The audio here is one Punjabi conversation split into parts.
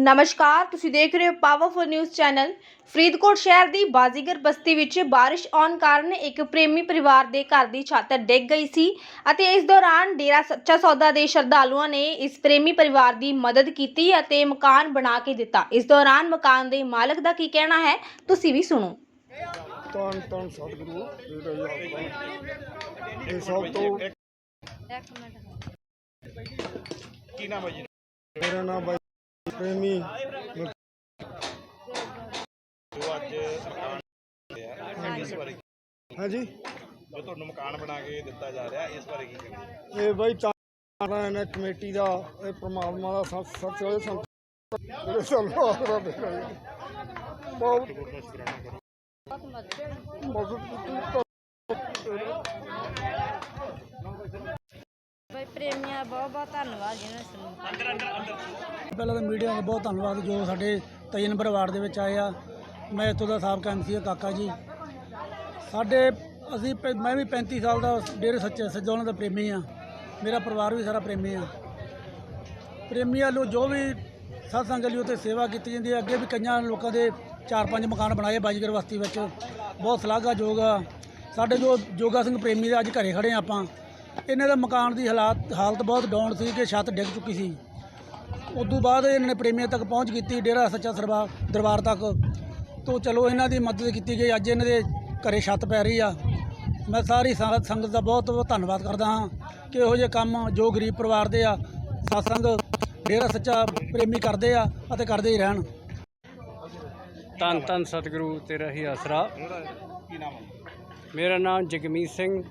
ਨਮਸਕਾਰ ਤੁਸੀਂ ਦੇਖ ਰਹੇ ਹੋ ਪਾਵਰਫੁਲ ਨਿਊਜ਼ ਚੈਨਲ ਫਰੀਦਕੋਟ ਸ਼ਹਿਰ ਦੀ ਬਾਜ਼ੀਗਰ ਬਸਤੀ ਵਿੱਚ ਬਾਰਿਸ਼ ਆਉਣ ਕਾਰਨ ਇੱਕ ਪ੍ਰੇਮੀ ਪਰਿਵਾਰ ਦੇ ਘਰ ਦੀ ਛੱਤ ਡਿੱਗ ਗਈ ਸੀ ਅਤੇ ਇਸ ਦੌਰਾਨ ਡੇਰਾ ਸੱਚਾ ਸੌਦਾ ਦੇ ਸ਼ਰਧਾਲੂਆਂ ਨੇ ਇਸ ਪ੍ਰੇਮੀ ਪਰਿਵਾਰ ਦੀ ਮਦਦ ਕੀਤੀ ਅਤੇ ਮਕਾਨ ਬਣਾ ਕੇ ਦਿੱਤਾ। ਇਸ ਦੌਰਾਨ ਮਕਾਨ ਦੇ ਮਾਲਕ ਦਾ ਕੀ ਕਹਿਣਾ ਹੈ ਤੁਸੀਂ ਵੀ ਸੁਣੋ। ਤਨ ਤਨ ਸਤਿਗੁਰੂ ਤੇਰਾ ਹੀ ਆਤਮਾ ਇਹ ਸਭ ਤੋਂ ਕੀ ਨਾਮ ਹੈ ਜੀ ਮੇਰਾ ਨਾਮ ਬਾਈ ਪ੍ਰੇਮੀ। ਮ- ਜੋ ਅੱਜ ਮਕਾਨ ਲਿਆ ਇਸ ਬਾਰੇ ਹਾਂਜੀ। ਜੋ ਤੁਹਾਨੂੰ ਮਕਾਨ ਬਣਾ ਕੇ ਦਿੱਤਾ ਜਾ ਰਿਹਾ ਇਸ ਬਾਰੇ ਕੀ ਕਹਿਣਾ ਇਹ ਬਾਈ ਤਾਂ ਨੇ ਕਮੇਟੀ ਦਾ ਇਹ ਪ੍ਰਮਾਤਮਾ ਦਾ ਸੱਚ ਸੱਚ ਹੋਏ ਸੰਤ ਜਿਹੜੇ ਸਾਨੂੰ ਆਸਰਾ ਦੇ ਰਹੇ ਨੇ। ਬਹੁਤ ਮਦਦ ਕੀਤੀ ਤਾਂ ਬਈ ਪ੍ਰੇਮੀਆਂ ਦਾ ਬਹੁਤ ਬਹੁਤ ਧੰਨਵਾਦ ਜਿਹਨਾਂ ਨੇ ਸਾਨੂੰ ਪਹਿਲਾਂ ਤਾਂ ਮੀਡੀਆ ਦਾ ਬਹੁਤ ਧੰਨਵਾਦ ਜੋ ਸਾਡੇ 23 ਨੰਬਰ ਵਾਰਡ ਦੇ ਵਿੱਚ ਆਏ ਆ। ਮੈਂ ਇੱਥੋਂ ਦਾ ਸਾਬਕਾ ਐਮਸੀ ਆ ਕਾਕਾ ਜੀ। ਸਾਡੇ ਅਸੀਂ ਪ- ਮੈਂ ਵੀ 35 ਸਾਲ ਦਾ ਡੇਰੇ ਸੱਚੇ ਸਜੋਲਾਂ ਦਾ ਪ੍ਰੇਮੀ ਆ। ਮੇਰਾ ਪਰਿਵਾਰ ਵੀ ਸਾਰਾ ਪ੍ਰੇਮੀ ਆ। ਪ੍ਰੇਮੀਆਂ ਨੂੰ ਜੋ ਵੀ ਸਤਸੰਗ ਲਈ ਉੱਥੇ ਸੇਵਾ ਕੀਤੀ ਜਾਂਦੀ ਹੈ ਅੱਗੇ ਵੀ ਕਈਆਂ ਲੋਕਾਂ ਦੇ ਚਾਰ ਪੰਜ ਮਕਾਨ ਬਣਾਏ ਬਾਜੀਗਰ ਬਸਤੀ ਵਿੱਚ। ਬਹੁਤ ਸ਼ਲਾਘਾਯੋਗ ਆ। ਸਾਡੇ ਜੋ ਜੋਗਾ ਸਿੰਘ ਪ੍ਰੇਮੀ ਦੇ ਅੱਜ ਘਰੇ ਖੜੇ ਆ ਆਪਾਂ। ਇਹਨਾਂ ਦਾ ਮਕਾਨ ਦੀ ਹਾਲਾਤ ਹਾਲਤ ਬਹੁਤ ਡਾਊਨ ਸੀ ਕਿ ਛੱਤ ਡਿੱਗ ਚੁੱਕੀ ਸੀ। ਉਦੋਂ ਬਾਅਦ ਇਹਨਾਂ ਨੇ ਪ੍ਰੇਮੀਆਂ ਤੱਕ ਪਹੁੰਚ ਕੀਤੀ ਡੇਰਾ ਸੱਚਾ ਸਰਬਾ ਦਰਬਾਰ ਤੱਕ। ਤੋਂ ਚਲੋ ਇਹਨਾਂ ਦੀ ਮਦਦ ਕੀਤੀ ਗਈ। ਅੱਜ ਇਹਨਾਂ ਦੇ ਘਰੇ ਛੱਤ ਪੈ ਰਹੀ ਆ। ਮੈਂ ਸਾਰੀ ਸੰਗਤ ਸੰਗਤ ਦਾ ਬਹੁਤ ਬਹੁਤ ਧੰਨਵਾਦ ਕਰਦਾ ਹਾਂ ਕਿ ਇਹੋ ਜਿਹੇ ਕੰਮ ਜੋ ਗਰੀਬ ਪਰਿਵਾਰ ਦੇ ਆ ਸਤਸੰਗ ਡੇਰਾ ਸੱਚਾ ਪ੍ਰੇਮੀ ਕਰਦੇ ਆ ਅਤੇ ਕਰਦੇ ਹੀ ਰਹਿਣ। ਧੰਨ ਧੰਨ ਸਤਿਗੁਰੂ ਤੇਰਾ ਹੀ ਆਸਰਾ। ਕੀ ਨਾਮ ਹੈ ਮੇਰਾ ਨਾਮ ਜਗਮੀਤ ਸਿੰਘ।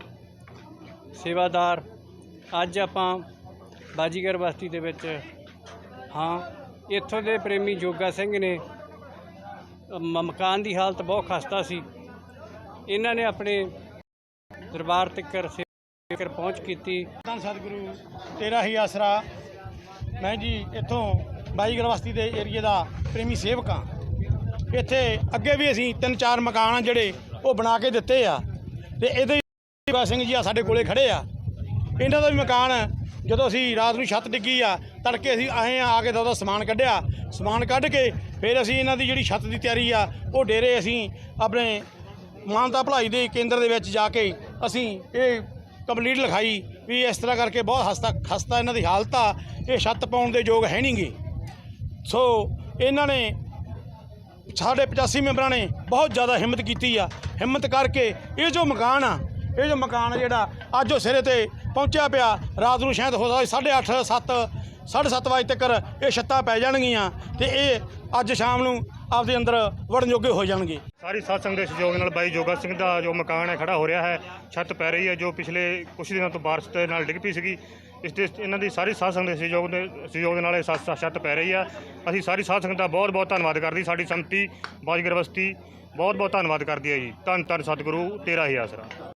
ਸੇਵਾਦਾਰ। ਅੱਜ ਆਪਾਂ ਬਾਜੀਗਰ ਬਸਤੀ ਦੇ ਵਿੱਚ ਹਾਂ। ਇੱਥੋਂ ਦੇ ਪ੍ਰੇਮੀ ਜੋਗਾ ਸਿੰਘ ਨੇ ਮ- ਮਕਾਨ ਦੀ ਹਾਲਤ ਬਹੁਤ ਖਸਤਾ ਸੀ। ਇਹਨਾਂ ਨੇ ਆਪਣੇ ਦਰਬਾਰ ਤੱਕਰ ਤੱਕਰ ਪਹੁੰਚ ਕੀਤੀ। ਧੰਨ ਸਤਿਗੁਰੂ, ਤੇਰਾ ਹੀ ਆਸਰਾ। ਮੈਂ ਜੀ ਇੱਥੋਂ ਬਾਈ ਬਸਤੀ ਦੇ ਏਰੀਏ ਦਾ ਪ੍ਰੇਮੀ ਸੇਵਕ ਹਾਂ। ਇੱਥੇ ਅੱਗੇ ਵੀ ਅਸੀਂ ਤਿੰਨ ਚਾਰ ਮਕਾਨ ਜਿਹੜੇ ਉਹ ਬਣਾ ਕੇ ਦਿੱਤੇ ਆ। ਤੇ ਇਹਦੇ ਬਾਬਾ ਸਿੰਘ ਜੀ ਆ ਸਾਡੇ ਕੋਲੇ ਖੜੇ ਆ। ਇਹਨਾਂ ਦਾ ਵੀ ਮਕਾਨ ਜਦੋਂ ਅਸੀਂ ਰਾਤ ਨੂੰ ਛੱਤ ਡਿੱਗੀ ਆ, ਤੜਕੇ ਅਸੀਂ ਆਏ ਆ ਆ ਕੇ ਤਾਂ ਉਹਦਾ ਸਮਾਨ ਕੱਢਿਆ। ਸਮਾਨ ਕੱਢ ਕੇ ਫਿਰ ਅਸੀਂ ਇਹਨਾਂ ਦੀ ਜਿਹੜੀ ਛੱਤ ਦੀ ਤਿਆਰੀ ਆ, ਉਹ ਡੇਰੇ ਅਸੀਂ ਆਪਣੇ ਮਾਨਤਾ ਭਲਾਈ ਦੇ ਕੇਂਦਰ ਦੇ ਵਿੱਚ ਜਾ ਕੇ ਅਸੀਂ ਇਹ ਕੰਪਲੀਟ ਲਿਖਾਈ ਵੀ ਇਸ ਤਰ੍ਹਾਂ ਕਰਕੇ ਬਹੁਤ ਹਸਤਾ ਖਸਤਾ ਇਹਨਾਂ ਦੀ ਹਾਲਤ ਆ। ਇਹ ਛੱਤ ਪਾਉਣ ਦੇ ਯੋਗ ਹੈ ਨਹੀਂਗੇ ਸੋ ਇਹਨਾਂ ਨੇ ਸਾਡੇ 85 ਮੈਂਬਰਾਂ ਨੇ ਬਹੁਤ ਜ਼ਿਆਦਾ ਹਿੰਮਤ ਕੀਤੀ ਆ। ਹਿੰਮਤ ਕਰਕੇ ਇਹ ਜੋ ਮਕਾਨ ਆ ਇਹ ਜੋ ਮਕਾਨ ਜਿਹੜਾ, ਅੱਜ ਉਹ ਸਿਰੇ ਤੇ ਪਹੁੰਚਿਆ ਪਿਆ। ਰਾਤ ਨੂੰ ਸ਼ਾਇਦ ਹੋ ਸਕਦਾ 8:30 7 7:30 ਵਜੇ ਤੱਕ ਇਹ ਛੱਤਾਂ ਪੈ ਜਾਣਗੀਆਂ ਤੇ ਇਹ ਅੱਜ ਸ਼ਾਮ ਨੂੰ ਆਪਦੇ ਅੰਦਰ ਵੜਨ ਜੋਗੇ ਹੋ ਜਾਣਗੇ। ਸਾਰੀ ਸਾਧ ਦੇ ਸਹਿਯੋਗ ਨਾਲ ਬਾਈ ਜੋਗਾ ਸਿੰਘ ਦਾ ਜੋ ਮਕਾਨ ਹੈ, ਖੜਾ ਹੋ ਰਿਹਾ ਹੈ। ਛੱਤ ਪੈ ਰਹੀ ਹੈ, ਜੋ ਪਿਛਲੇ ਕੁਝ ਦਿਨਾਂ ਤੋਂ ਬਾਰਿਸ਼ ਦੇ ਨਾਲ ਡਿੱਗ ਪਈ ਸੀਗੀ। ਇਸ ਦੇ, ਇਹਨਾਂ ਦੀ ਸਾਰੀ ਸਾਧ ਸੰਗਤ ਦੇ ਸਹਿਯੋਗ ਦੇ ਸਹਿਯੋਗ ਦੇ ਨਾਲ ਇਹ ਸੱਤ- ਛੱਤ ਪੈ ਰਹੀ ਆ। ਅਸੀਂ ਸਾਰੀ ਸਾਧ ਸੰਗਤ ਦਾ ਬਹੁਤ ਬਹੁਤ ਧੰਨਵਾਦ ਕਰਦੀ, ਸਾਡੀ ਸੰਮਤੀ, ਬਾਜਗਰ ਬਸਤੀ ਬਹੁਤ ਬਹੁਤ ਧੰਨਵਾਦ ਕਰਦੀ ਹੈ ਜੀ। ਧੰਨ ਧੰਨ ਸਤਿਗੁਰੂ, ਤੇਰਾ ਹੀ ਆਸਰਾ।